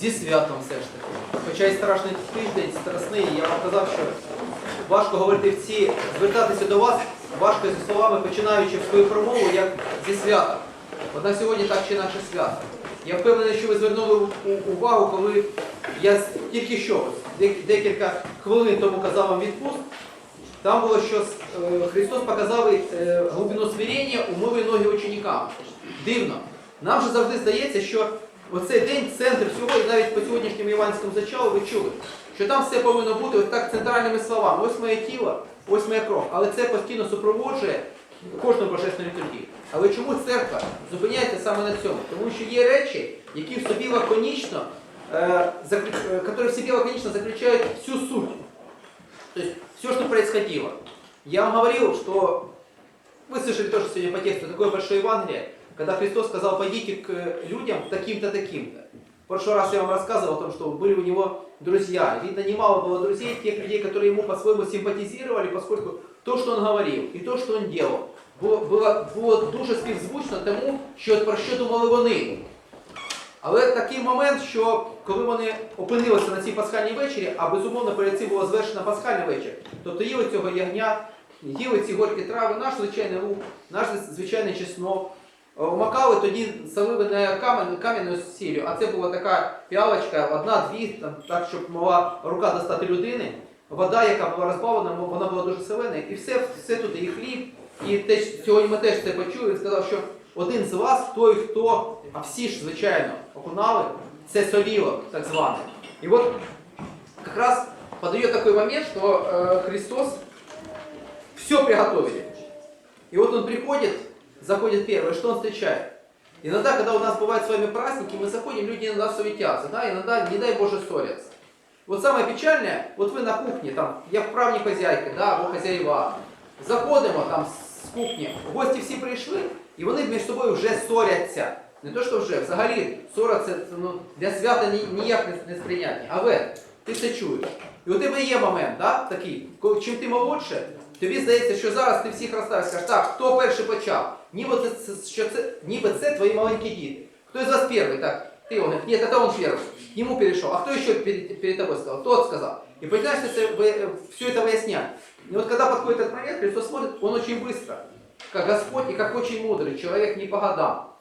Зі святом все ж таки. Хоча й страшний тиждень, страсний, я вам казав, що важко говорити в ці, звертатися до вас, важко зі словами, починаючи свою промову, як зі свята. От на сьогодні так чи інакше свято. Я впевнений, що ви звернули увагу, коли я тільки що, декілька хвилин тому казав вам відпуст, там було, що е, Христос показав е, глибину смирення, умови ноги ученикам. Дивно. Нам же завжди здається, що оцей день центр всього, і навіть по сьогоднішньому Іванському зачалу ви чули, що там все повинно бути ось так центральними словами. Ось моє тіло, ось моя кров. Але це постійно супроводжує кожну божественну літургію. Але чому церква зупиняється саме на цьому? Тому що є речі, які в собі лаконічно, е, е, які в собі лаконічно заключають всю суть. То есть все, что происходило. Я вам говорил, что вы слышали тоже сегодня по тексту такое большое Евангелие, когда Христос сказал, пойдите к людям таким-то, таким-то. В прошлый раз я вам рассказывал о том, что были у него друзья. Видно, немало было друзей, тех людей, которые ему по-своему симпатизировали, поскольку то, что он говорил, и то, что он делал, було, було, було дуже співзвучно тому, що, про що думали вони. Але такий момент, що коли вони опинилися на цій пасхальній вечері, а безумовно перед цим було звершено пасхальний вечір, тобто їли цього ягня, їли ці горькі трави, наш звичайний лук, наш звичайний чеснок, е, Макали тоді солили не кам'яною кам'яною сіллю, а це була така піалочка, одна-дві, так, щоб могла рука достати людини. Вода, яка була розбавлена, вона була дуже солена, і все, все туди, і хліб. І те, сьогодні ми теж це почули, він сказав, що один з вас, той, хто, а всі ж, звичайно, окунали, це соліло, так зване. І от якраз подає такий момент, що э, Христос все приготовили. И вот он приходит, заходит первый, что он встречает? Иногда, когда у нас бывают с вами праздники, мы заходим, люди иногда суетятся, да, иногда, не дай Боже, ссорятся. Вот самое печальное, вот вы на кухне, там, я вправні хазяйки, да, або хазяїва, заходимо там з кухні, гості всі прийшли, і вони між собою вже ссоряться. Не то, що вже, взагалі, ссора це ну, для свята ні- ніяк не, не сприйнятні. Але ти це чуєш. І у тебе є момент, да, такий, коли чим ти молодше, тобі здається, що зараз ти всіх розставиш, скажеш, так, хто перший почав? Ніби це, це, що це, ніби це твої маленькі діти. Хто із вас перший? Так, ты, он говорит, нет, это он первый. К нему перешел. А кто еще перед, перед тобой сказал? Тот сказал. И начинаешь все это выяснять. И вот когда подходит этот момент, Христос смотрит, он очень быстро, как Господь и как очень мудрый человек не по годам.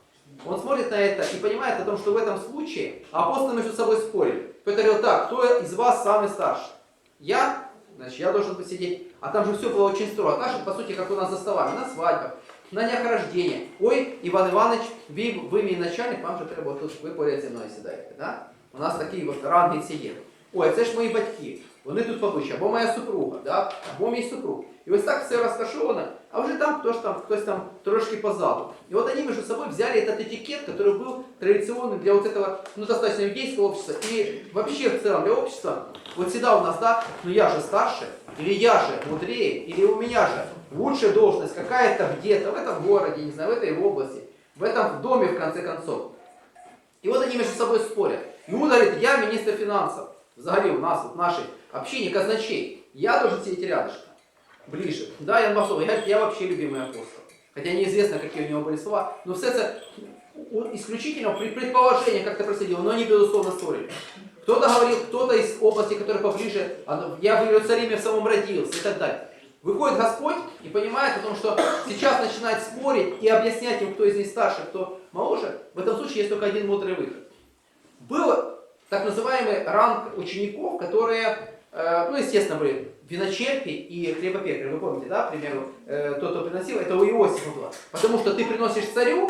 Он смотрит на это и понимает о том, что в этом случае апостолы между собой спорили. Кто-то говорил, так, кто из вас самый старший? Я? Значит, я должен посидеть. А там же все было очень строго. Же, по сути, как у нас за столами, на свадьбах, на днях рождения. Ой, Иван Иванович, ви, ви мій начальник, вам же треба тут, ви поряд зі мною сідаєте. Да? У нас такі от ранги є. Ой, це ж мої батьки. Вони тут повище, або моя супруга, да? або мій супруг. І ось так все розташовано, а вже там хтось там, хтось там трошки позаду. И вот они между собой взяли этот этикет, который был традиционным для вот этого, ну, достаточно иудейского общества и вообще в целом для общества. Вот всегда у нас, да, ну я же старше, или я же мудрее, или у меня же лучшая должность какая-то где-то, в этом городе, не знаю, в этой области, в этом доме, в конце концов. И вот они между собой спорят. Иуда говорит, я министр финансов. Взагалі у нас, в нашей общине казначей. Я должен сидеть рядышком, ближе. Да, Ян Басов, я, я вообще любимый апостол. Хотя неизвестно, какие у него были слова. Но все это исключительно при предположении как-то происходило, но они, безусловно, спорили. Кто-то говорил, кто-то из области, которая поближе, я в Иерусалиме в самом родился и так далее. Выходит Господь и понимает о том, что сейчас начинает спорить и объяснять им, кто из них старше, кто моложе. В этом случае есть только один мудрый выход. Был так называемый ранг учеников, которые, ну, естественно, были виночерпи и хлебопекари. Вы помните, да, к примеру, э, тот, кто приносил, это у Иосифа было. Потому что ты приносишь царю,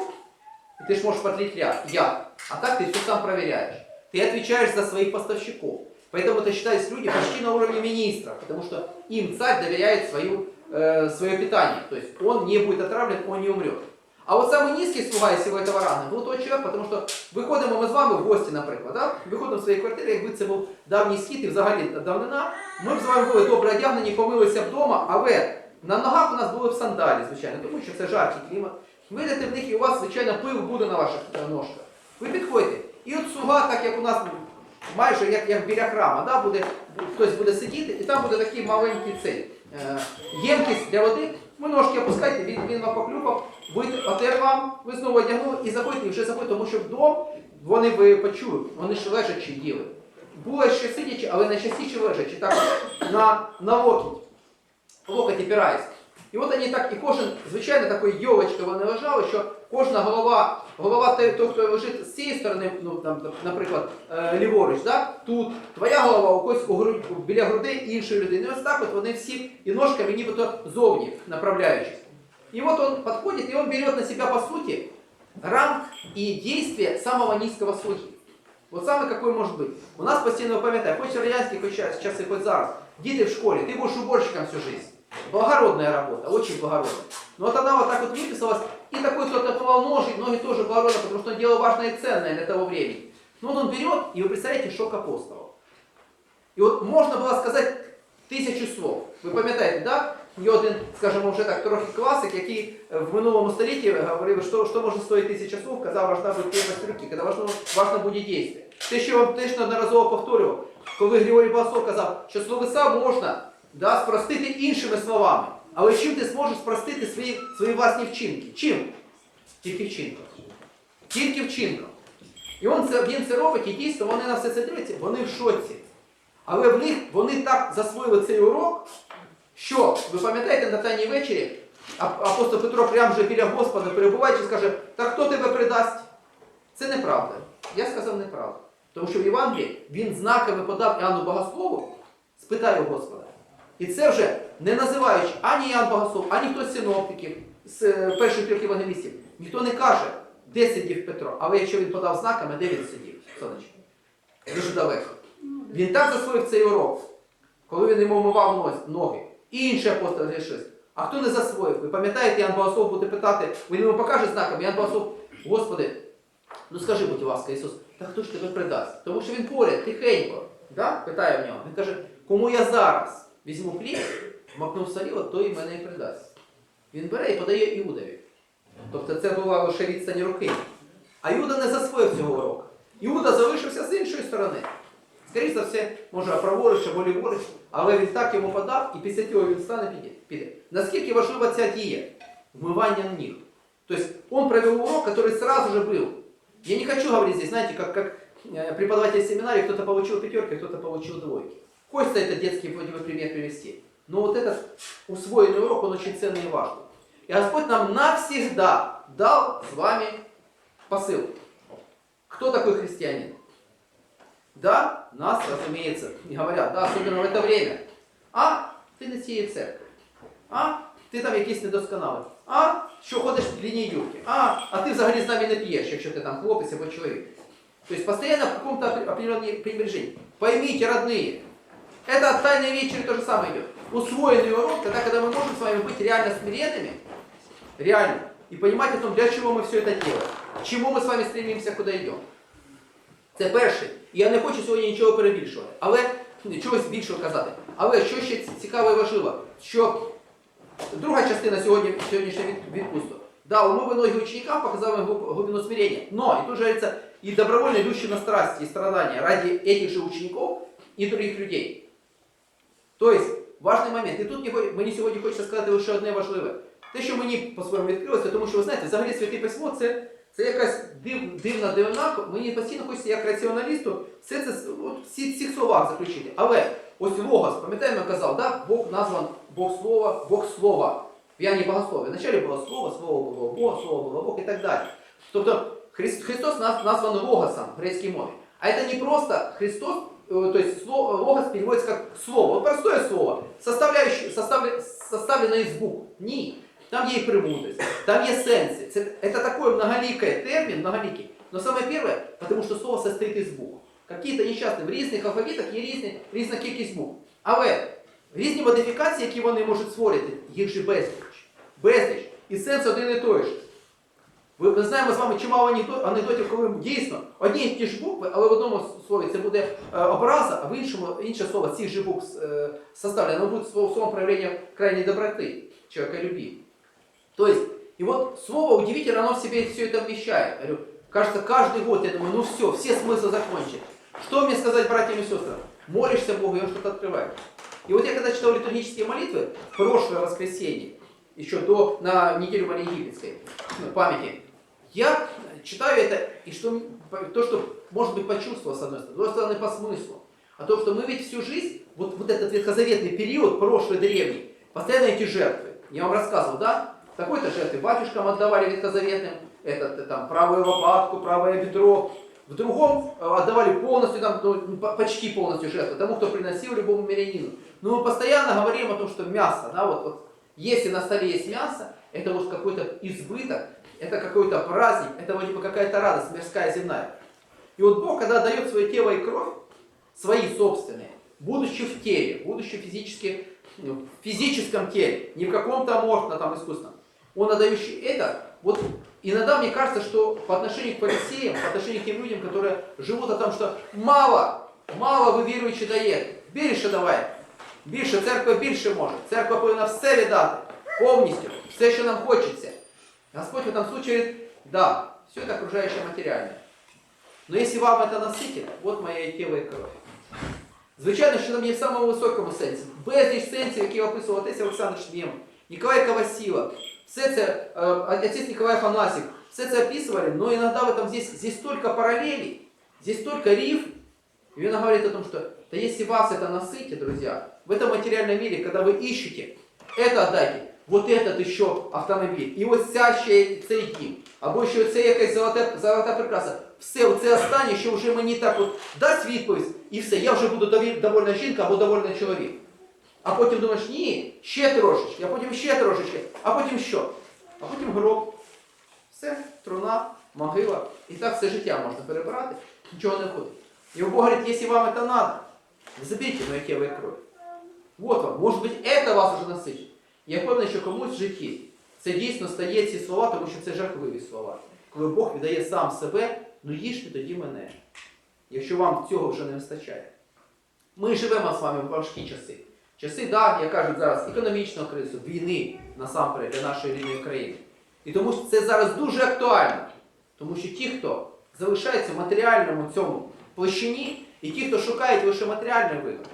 и ты же можешь подлить яд, а так ты все сам проверяешь. Ты отвечаешь за своих поставщиков. Поэтому это считались люди почти на уровне министра, потому что им царь доверяет свою, э, свое питание. То есть он не будет отравлен, он не умрет. А от самий низький слуга із всього этого рана був той чоловік, тому що виходимо ми з вами в гості, наприклад, да? виходимо в свої квартири, якби це був давній схід і взагалі давнина, ми б з вами були добре одягнені, помилися вдома, але на ногах у нас були б сандалі, звичайно, тому що це жаркий клімат. Ви йдете в них і у вас, звичайно, пил буде на ваших е, ножках. Ви підходите. І от слуга, так як у нас майже як, як біля храма, да, буде, хтось буде сидіти, і там буде такий маленький цей, е, ємкість для води, Ви ножки опускайте, він, він вам поклюпав, отер вам, ви знову одягнули і заходите, і вже заходите, тому що вдома вони ви почують, вони ж лежачі діли. Було ще сидячи, але найчастіше лежачи, так на, на локоть. Локоть опираясь. І от вони так, і кожен, звичайно, такою йолочкою вони лежали, що кожна голова, голова того, хто лежить з цієї сторони, ну там, наприклад, е, ліворуч, да? тут твоя голова у когось у грудь, біля грудей іншої людини. І ось так от вони всі і ножками нібито зовні направляючись. И вот он подходит, и он берет на себя, по сути, ранг и действие самого низкого слухи. Вот самый какой может быть. У нас постійно пам'ятаю, хоч радянський, хоч час, часи, хоч зараз. Діти в школі, ти будеш уборщиком всю жизнь. Благородная работа, очень благородная. Но вот она вот так вот выписалась, и такой кто-то оторвал ножик, ноги тоже благородно, потому что он делал важное и ценное для того времени. Ну вот он берет, и вы представляете, шок апостолов. І от можна було сказати тисячу слов. Ви пам'ятаєте, да? Є один, скажімо, вже так трохи класик, який е, в минулому столітті говорив, що, що може стоїти тисяча слов, казав, важна первость руки, коли важно, важно буде дійство. Те, що вам теж неодноразово повторював, коли Григорій Басов казав, що словеса можна да, спростити іншими словами. Але чим ти зможеш спростити свої, свої власні вчинки? Чим? Тільки вчинком. Тільки вчинком. І він це, він це робить, і дійсно вони на все це дивляться, вони в шоці. Але в них вони так засвоїли цей урок, що, ви пам'ятаєте, на тайній вечері апостол Петро прямо вже біля Господа перебуваючи, скаже, та хто тебе придасть? Це неправда. Я сказав неправду. Тому що в Євангелії він знаками подав Іоанну Богослову, спитає у Господа. І це вже не називаючи ані Іоанн Богослов, ані хтось з синоптиків, з е, перших трьох євангелістів. Ніхто не каже, де сидів Петро. Але якщо він подав знаками, де він сидів? Сонечко. Дуже далеко. Він так засвоїв цей урок, коли він йому умивав ноги. І інший апостол говорить щось. А хто не засвоїв? Ви пам'ятаєте, Ян Богослов буде питати, він йому покаже знаком, Ян Богослов, Господи, ну скажи, будь ласка, Ісус, та хто ж тебе придасть? Тому що він поряд, тихенько, да? питає в нього. Він каже, кому я зараз візьму хліб, макнув соліво, той і мене і придасть. Він бере і подає Іудові. Тобто це була лише відстань руки. А Іуда не засвоїв цього уроку. Іуда залишився з іншої сторони. Скоріше за все, може, праворуч або ліворуч, але він так йому подав, і після цього він стане піде. піде. Наскільки важлива ця дія? Вмивання ніг. Тобто он провел урок, который сразу же был. Я не хочу говорить здесь, знаете, как, как э, преподаватель семинарии, кто-то получил пятерки, кто-то получил двойки. Хочется это детский вроде бы пример привести. Но вот этот усвоенный урок, он очень ценный и важный. И Господь нам навсегда дал с вами посыл. Кто такой христианин? Да, нас, разумеется, не говорят, да, особенно в это время. А, ти не з цієї церкви. А, ти там якийсь недосконалий. А, що ходиш в длинній юбці. А, а ти взагалі з нами не п'єш, якщо ти там хлопець або чоловік. То есть постоянно в каком-то определенном пренебрежении. Поймите, родные, это от тайной вечери то же самое идет. Усвоенный урок, тогда, когда мы можем с вами быть реально смиренными, реально, и понимать о том, для чего мы все это делаем, к чему мы с вами стремимся, куда идем. Це перше. І Я не хочу сьогодні нічого перебільшувати, але чогось більшого казати. Але що ще цікаво і важливо, що друга частина сьогодні, сьогоднішнього відпусту. Да, умови ноги ученикам показали глубину смирения. Но, и тут же говорится, и добровольно идущие на страсти и страдания ради этих же учеников и других людей. То есть, важний момент. І тут мені сьогодні хочеться сказати лише одне важливе. Те, що мені по-своєму відкрилося, тому що ви знаєте, взагалі святе письмо це, це якась див, дивна дивина. Мені постійно хочеться як раціоналісту все це от, всі цих словах заключити. Але ось логос, пам'ятаємо, казав, да? Бог назван Бог Слова, Бог Слова. В Яні Богослові. Вначалі було Слово, Слово було Бог, Слово було Бог і так далі. Тобто Христ- Христос назван Логосом в грецкой мове. А это не просто Христос, э, то есть слово, Логос переводится как слово. Простое слово, составляющее, составле- составленное из букв. Ні. Там є і премудрость, там є сенси. Це, такой многоликий термин, многоликий. Но самое первое, потому что слово состоит из букв. Какие-то нещасні, в різних алфавітах є різні, різна кількість букв. Але різні модифікації, які вони можуть створити, їх же безліч. Безліч. І сенс один і той же. Ми знаємо з вами чимало анекдотів, коли дійсно одні ті ж букви, але в одному слові це буде е, образа, а в іншому інше слово цих же букв е, составлено, воно буде словом, словом проявления крайней доброты, человеколюбия. То есть, и вот слово удивительно, оно в себе все это вмещает. Говорю, кажется, каждый год я думаю, ну все, все смыслы закончены. Что мне сказать братьям и сестрам? Молишься Богу, и Он что-то открывает. И вот я когда читал литургические молитвы прошлое воскресенье, еще до, на неделю Марии Египетской ну, памяти. Я читаю это, и что, то, что, может быть, почувствовал, с одной стороны, с другой стороны, по смыслу. О том, что мы ведь всю жизнь, вот, вот этот ветхозаветный период, прошлый древний, постоянно эти жертвы. Я вам рассказывал, да? Такой-то жертвы батюшкам отдавали ветхозаветным, этот, э, там, правую лопатку, правое бедро. В другом э, отдавали полностью, там, ну, по- почти полностью жертву, тому, кто приносил любому мирянину. Но мы постоянно говорим о том, что мясо, да, вот, вот если на столе есть мясо, это вот какой-то избыток, это какой-то праздник, это вроде бы какая-то радость мирская, земная. И вот Бог, когда дает свое тело и кровь, свои собственные, будучи в теле, будучи физически, ну, в физическом теле, не в каком-то аморфно там искусственном, он отдающий это, вот иногда мне кажется, что по отношению к фарисеям, по отношению к тем людям, которые живут о том, что мало, мало ви віруючи даєте, більше давай, більше, церква більше може, церква повинна все віддати, повністю, все, що нам хочеться. Господь в этом случае говорит, да, все это окружающее материальное. Но если вам это насытит, вот моє тіло і кров. Звичайно, що там є в самому високому сенсі. Безліч сенсів, які описував Отець Олександр Шмєм, Ніколай Кавасіла, все це, е, отець Ніколай Афанасьев, все це описывали, но иногда в этом здесь, здесь столько параллелей, здесь столько риф. И он говорит о том, что да если вас это насытит, друзья, в этом материальном мире, когда вы ищете, это отдайте, вот этот еще автомобиль, і ось ця ще цей дім, або ще це якась золота, золота прикраса. Все, оце останнє, що вже мені так от дасть відповідь, і все, я вже буду дові- довольна жінка або довольний чоловік. А потім думаєш, ні, ще трошечки, а потім ще трошечки, а потім що? А потім гроб. Все, труна, могила. І так все життя можна перебирати, нічого не входить. И Бог говорит, если вам это надо, заберите мое тело и кровь. Вот вам, может быть, это вас уже насичить. Я впевнений, що комусь в житті це дійсно стає ці слова, тому що це жахливі слова. Коли Бог віддає сам себе, ну їжте тоді мене. Якщо вам цього вже не вистачає. Ми живемо з вами в важкі часи. Часи, да, як кажуть зараз, економічного кризу, війни насамперед для нашої рідної країни. І тому це зараз дуже актуально. Тому що ті, хто залишається в матеріальному цьому площині, і ті, хто шукають лише матеріальної вигоди,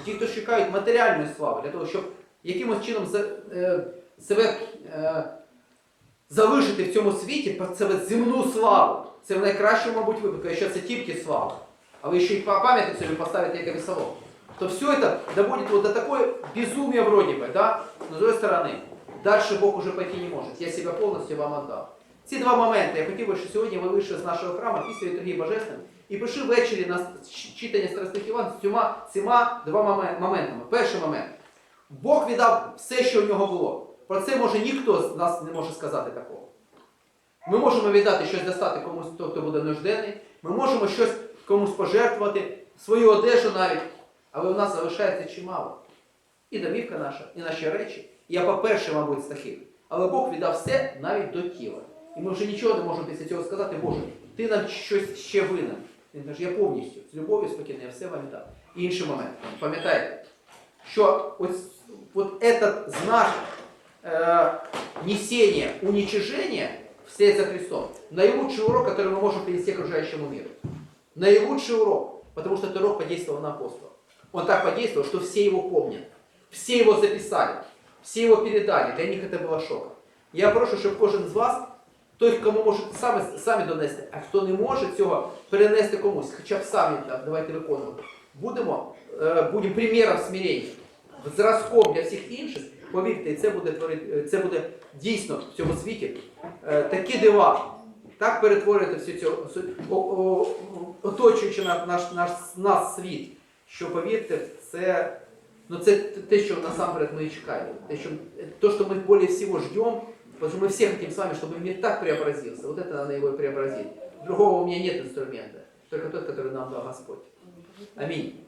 і ті, хто шукають матеріальної слави, для того, щоб якимось чином е, себе е, залишити в цьому світі себе земну славу. Це в найкращому, мабуть, випадку, якщо це тільки слава. А ви ще й па- пам'ятник собі поставите як весолом То все это доводит вот до такой безумия вроде бы, да? Но с другой стороны, дальше Бог уже пойти не может. Я себя полностью вам отдав. Ці два моменти я хотів би, що сьогодні ви вийшли з нашого храму після літургії Божественної і прийшли ввечері на ч- читання страстних Іван з цими, цими два момен- моментами. Перший момент. Бог віддав все, що в нього було. Про це може ніхто з нас не може сказати такого. Ми можемо віддати щось достати комусь, хто, хто буде нужденний. Ми можемо щось комусь пожертвувати, свою одежу навіть. Але в нас залишається чимало. І домівка наша, і наші речі. І Я по-перше, мабуть, з таких. Але Бог віддав все навіть до тіла. І ми вже нічого не можемо після цього сказати, Боже, ти нам щось ще винен. Він каже, я повністю з любов'ю спокійно, я все вам віддав. І інший момент. Пам'ятаєте, що ось от этот знак э, несения, уничижения вслед за Христом, наилучший урок, который мы можем принести окружающему миру. Наилучший урок, потому что этот урок подействовал на апостола. Он так подействовал, что все его помнят, все его записали, все его передали. Для них это было шоком. Я прошу, щоб кожен з вас, той, кому може саме, самі донести, а хто не може цього перенести комусь, хоча б самі давайте виконувати. Будемо, е, будемо приміром смирення, зразком для всіх інших. Повірте, це буде це буде дійсно в цьому світі е, такі дива. Так перетворювати всю цю оточуючи на- наш, наш, нас світ, що повірте, це, ну це те, що насамперед ми і чекаємо. Те, що, то, что мы более всего ждем, потому что мы все хотим с вами, чтобы мир так преобразился. Вот это надо его и преобразить. Другого у меня нет инструмента, только тот, который нам дал Господь. Аминь.